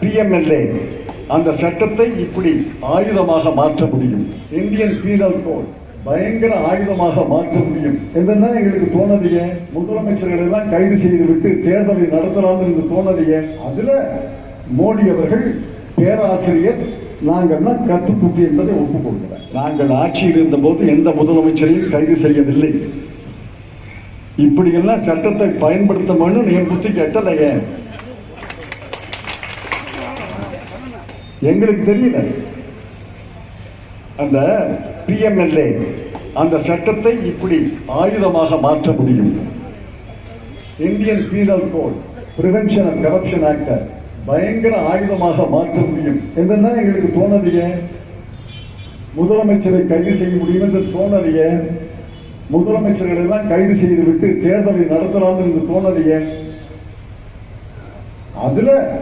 PMLA அந்த சட்டத்தை இப்படி ஆயுதமாக மாற்ற முடியும். இந்தியன் பீனல் கோட் பயங்கர ஆயுதமாக மாற்ற முடியும். என்றுதான் எங்களுக்கு தோணது முதலமைச்சர்களை எல்லாம் கைது செய்து விட்டு தேர்தலை நடத்தலாம் என்று தோணது அதுல மோடி அவர்கள் பேராசிரியர் நாங்கள்லாம் கத்துக்குட்டி என்பதை ஒப்புக்கொள்கிறேன் நாங்கள் ஆட்சியில் இருந்தபோது எந்த முதலமைச்சரையும் கைது செய்யவில்லை. இப்படியெல்லாம் சட்டத்தை பயன்படுத்த மனு என் புத்தி கேட்டலையே. எங்களுக்கு தெரியல அந்த பிஎம்எல்ஏ அந்த சட்டத்தை இப்படி ஆயுதமாக மாற்ற முடியும். Indian penal code prevention of corruption act பயங்கர ஆயுதமாக மாற்ற முடியும். என்றுதான் எங்களுக்கு தோணலையே. முதலமைச்சரை கைது செய்ய முடியும் என்று தோணலையே. முதலமைச்சர்களை எல்லாம் கைது செய்து விட்டு தேர்தலை நடத்தலாம் என்று தோணலையே. அதுல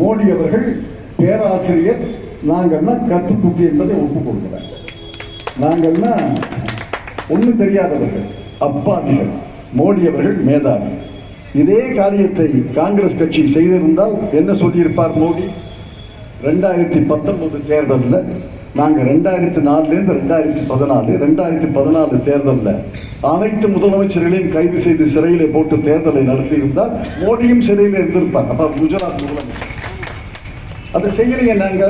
மோடி அவர்கள் பேராசிரியர் நாங்கள்லாம் கத்துக்குட்டி என்பதை ஒப்புக்கொள்கிறேன். நாங்கள்லாம் ஒன்றும் தெரியாதவர்கள் அப்பாவிகள் மோடி அவர்கள் மேதாவி. இதே காரியத்தை காங்கிரஸ் கட்சி செய்திருந்தால் என்ன சொல்லியிருப்பார் மோடி? ரெண்டாயிரத்தி பத்தொன்பது தேர்தலில் நாங்கள் ரெண்டாயிரத்தி நாலுலேருந்து ரெண்டாயிரத்தி பதினாலு ரெண்டாயிரத்தி பதினாலு தேர்தலில் அனைத்து முதலமைச்சர்களையும் கைது செய்து சிறையில் போட்டு தேர்தலை நடத்தியிருந்தால் மோடியும் சிறையில் இருந்திருப்பார். அப்போ குஜராத் முதலமைச்சர். அதை செய்யலையே நாங்க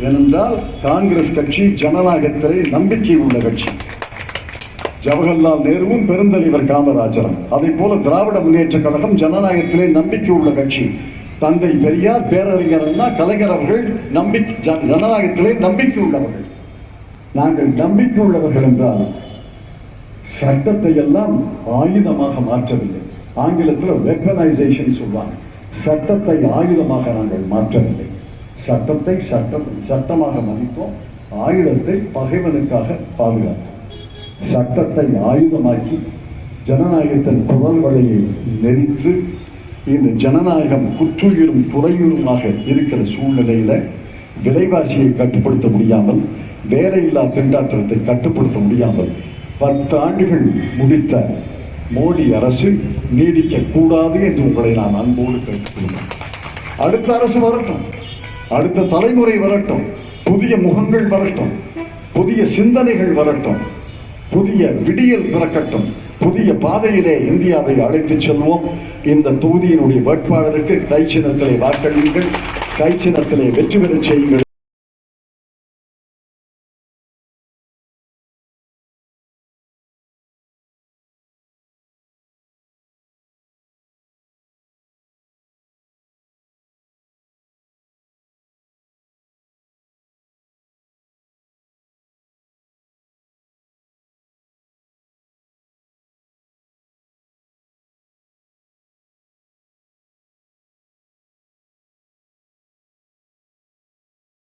ஏனென்றால் காங்கிரஸ் கட்சி ஜனநாயகத்திலே நம்பிக்கை உள்ள கட்சி. ஜவஹர்லால் நேருவும் பெருந்தலைவர் காமராஜரும். அதை போல திராவிட முன்னேற்ற கழகம் ஜனநாயகத்திலே நம்பிக்கை உள்ள கட்சி. தந்தை பெரியார் பேரறிஞர் அண்ணா கலைஞர் அவர்கள் நம்பிக்கை ஜனநாயகத்திலே நம்பிக்கை உள்ளவர்கள். நாங்கள் நம்பிக்கை உள்ளவர்கள் என்றால் சட்டத்தை எல்லாம் ஆயுதமாக மாற்றவில்லை. ஆங்கிலத்தில் வெப்பனைசேஷன் சொல்வாங்க. சட்டத்தை ஆயுதமாக நாங்கள் மாற்றவில்லை. சட்டத்தை சட்டம் சட்டமாக மதித்தோம் ஆயுதத்தை பகைவனுக்காக பாதுகாத்தோம். சட்டத்தை ஆயுதமாக்கி ஜனநாயகத்தின் குரல் வழியை நெறித்து இந்த ஜனநாயகம் குற்றுயிரும் துறையுருமாக இருக்கிற சூழ்நிலையில் விலைவாசியை கட்டுப்படுத்த முடியாமல் வேலையில்லா திண்டாட்டத்தை கட்டுப்படுத்த முடியாமல் பத்து ஆண்டுகள் முடித்த மோடி அரசு நீடிக்க கூடாது என்று உங்களை நான் அன்போடு கேட்டுக்கொள்கிறேன். அடுத்த அரசு வரட்டும். அடுத்த தலைமுறை வரட்டும். புதிய முகங்கள் வரட்டும். புதிய சிந்தனைகள் வரட்டும். புதிய விடியல் பிறக்கட்டும். புதிய பாதையிலே இந்தியாவை அழைத்துச் செல்வோம். இந்த தொகுதியினுடைய வேட்பாளருக்கு கைச்சின்னத்திலே வாக்களியுங்கள். கைச்சின்னத்திலே வெற்றி பெறச் செய்யுங்கள்.